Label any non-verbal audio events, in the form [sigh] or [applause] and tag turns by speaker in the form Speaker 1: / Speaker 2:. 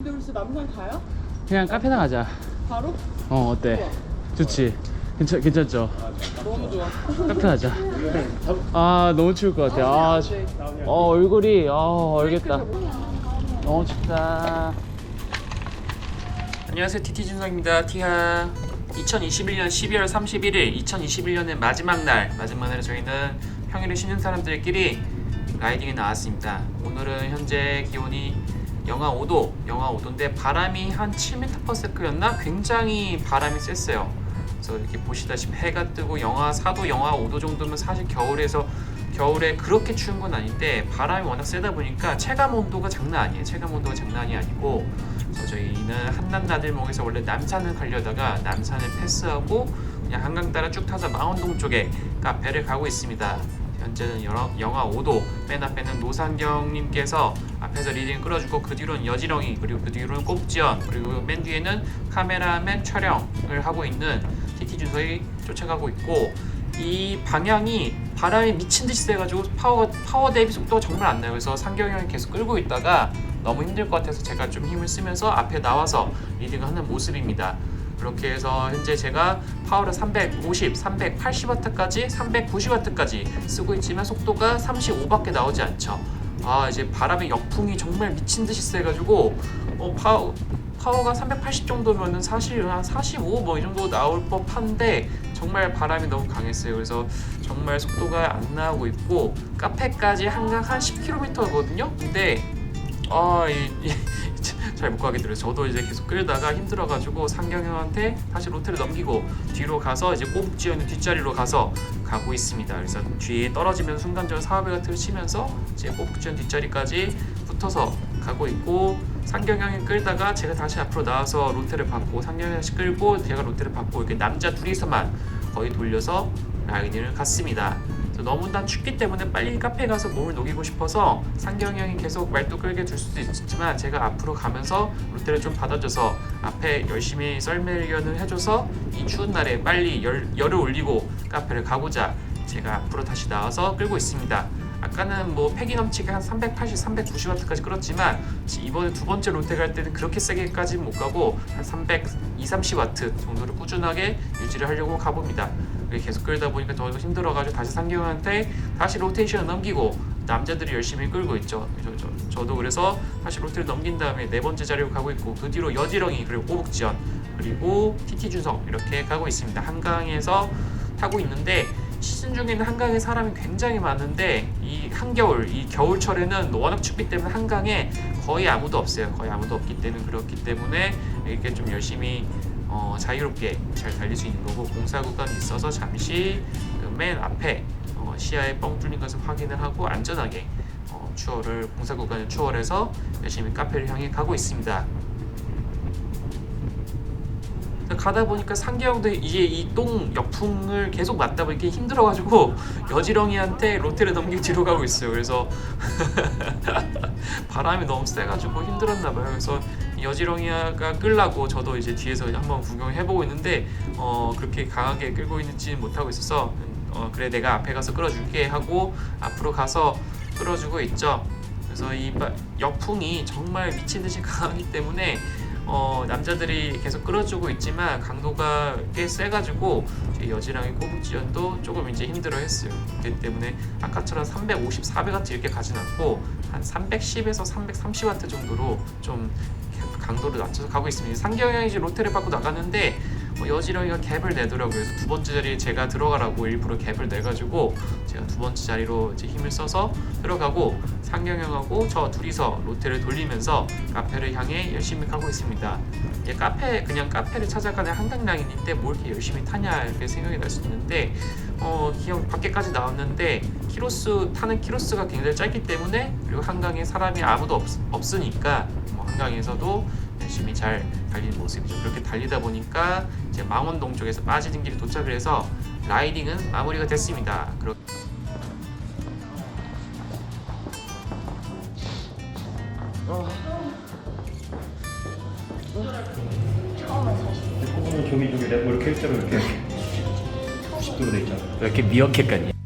Speaker 1: 근데 우리 진짜 남산 가요?
Speaker 2: 그냥 카페나 가자.
Speaker 1: 바로?
Speaker 2: 어 어때? 좋지. 괜찮 괜찮죠?
Speaker 1: 너무 좋아.
Speaker 2: 카페 가자. 아 너무 추울 것 같아. 아, 저- 어 얼굴이 아 얼겠다. 너무 춥다. 안녕하세요 TT 준성입니다. 티하. 2021년 12월 31일 2021년의 마지막 날 마지막 날에 저희는 평일에 쉬는 사람들끼리 라이딩에 나왔습니다. 오늘은 현재 기온이 영하 5도, 영하 5도인데 바람이 한 7m/s였나? 굉장히 바람이 셌어요. 그래서 이렇게 보시다시피 해가 뜨고 영하 4도, 영하 5도 정도면 사실 겨울에서 겨울에 그렇게 추운 건 아닌데 바람이 워낙 세다 보니까 체감 온도가 장난 아니에요. 체감 온도가 장난이 아니고 저희는 한남 나들목에서 원래 남산을 가려다가 남산을 패스하고 그냥 한강 따라 쭉 타서 망원동 쪽에 카페를 가고 있습니다. 현재는 영하, 영하 5도 맨 앞에는 노상경님께서 앞에서 리딩 끌어주고 그 뒤로는 여지렁이 그리고 그 뒤로는 꼭지연 그리고 맨 뒤에는 카메라맨 촬영을 하고 있는 TT 준석이 쫓아가고 있고 이 방향이 바람이 미친 듯이 세가지고 파워 파워 대비 속도가 정말 안 나요. 그래서 상경이 형이 계속 끌고 있다가 너무 힘들 것 같아서 제가 좀 힘을 쓰면서 앞에 나와서 리딩하는 모습입니다. 그렇게 해서 현재 제가 파워를 350, 380W까지, 390W까지 쓰고 있지만 속도가 35밖에 나오지 않죠. 아 이제 바람의 역풍이 정말 미친 듯이 세가지고 어 파워 파워가 380 정도면은 사실 한 45 뭐 이 정도 나올 법한데 정말 바람이 너무 강했어요. 그래서 정말 속도가 안 나오고 있고 카페까지 한강 한 10km거든요. 근데 아 잘 못 가게 들어요. 저도 이제 계속 끌다가 힘들어가지고 상경형한테 다시 로테를 넘기고 뒤로 가서 이제 꼬북지어 있는 뒷자리로 가서 가고 있습니다. 그래서 뒤에 떨어지면 순간적으로 사업에 같은 치면서 이제 있는 뒷자리까지 붙어서 가고 있고 상경형이 끌다가 제가 다시 앞으로 나와서 로테를 받고 상경형이 다시 끌고 제가 로테를 받고 이렇게 남자 둘이서만 거의 돌려서 라이딩을 갔습니다. 너무 난 춥기 때문에 빨리 카페 가서 몸을 녹이고 싶어서 상경이 형이 계속 말도 끌게 둘 수도 있지만 제가 앞으로 가면서 롯데를 좀 받아줘서 앞에 열심히 썰매련을 해줘서 이 추운 날에 빨리 열, 열을 올리고 카페를 가고자 제가 앞으로 다시 나와서 끌고 있습니다. 아까는 뭐 패기 넘치게 한 380, 390W까지 끌었지만 이번에 두 번째 롯데 갈 때는 그렇게 세게까지는 못 가고 한 300, 2, 30W 정도를 꾸준하게 유지를 하려고 가봅니다. 이렇게 계속 끌다 보니까 더 힘들어가지고 다시 상경한테 다시 로테이션을 넘기고 남자들이 열심히 끌고 있죠. 저, 저, 저도 그래서 다시 로테를 넘긴 다음에 네 번째 자리로 가고 있고 그 뒤로 여지렁이 그리고 꼬북지연 그리고 TT 준성 이렇게 가고 있습니다. 한강에서 타고 있는데 시즌 중에는 한강에 사람이 굉장히 많은데 이 한겨울 이 겨울철에는 워낙 춥기 때문에 한강에 거의 아무도 없어요. 거의 아무도 없기 때문에 그렇기 때문에 이렇게 좀 열심히 어, 자유롭게 잘 달릴 수 있는 거고 공사 구간이 있어서 잠시 그맨 앞에 어, 시야에 뻥 뚫린 것을 확인을 하고 안전하게 어, 추월을 공사 구간을 추월해서 열심히 카페를 향해 가고 있습니다. 가다 보니까 상계형도 이제 이 똥 역풍을 계속 맞다 보니까 힘들어가지고 여지렁이한테 로테를 넘기고 뒤로 가고 있어요. 그래서 [laughs] 바람이 너무 세가지고 힘들었나 봐요. 그래서 여지렁이가 끌라고 저도 이제 뒤에서 한번 구경해보고 있는데 어, 그렇게 강하게 끌고 있지는 못하고 있어서 어, 그래 내가 앞에 가서 끌어줄게 하고 앞으로 가서 끌어주고 있죠. 그래서 이 바- 역풍이 정말 미친 듯이 [laughs] 강하기 때문에 어, 남자들이 계속 끌어주고 있지만 강도가 꽤 세가지고 제 여지랑이 꼬북지연도 조금 이제 힘들어했어요. 그렇기 때문에 아까처럼 350, 400W 이렇게 가진 않고 한 310에서 330W 정도로 좀 강도를 낮춰서 가고 있습니다. 이제 로테를 받고 나갔는데 어, 여지렁이가 갭을 내더라고요. 그래서 두 번째 자리에 제가 들어가라고 일부러 갭을 내가지고 제가 두 번째 자리로 이제 힘을 써서 들어가고 상경형하고 저 둘이서 로테를 돌리면서 카페를 향해 열심히 가고 있습니다. 이게 카페 그냥 카페를 찾아가는 한강 라인인데 뭘 이렇게 열심히 타냐 이렇게 생각이 날 수 있는데 어 그냥 밖에까지 나왔는데 키로수 타는 키로수가 굉장히 짧기 때문에 그리고 한강에 사람이 아무도 없, 없으니까 뭐 한강에서도 열심히 잘 달리는 모습이죠. 그렇게 달리다 보니까 이제 망원동 쪽에서 빠지는 길에 도착을 해서 라이딩은 마무리가 됐습니다. 그렇
Speaker 3: 조기 조기 랩 이렇게 일자로 이렇게 90도로 돼 있잖아.
Speaker 2: 왜 이렇게 미역캣 같니?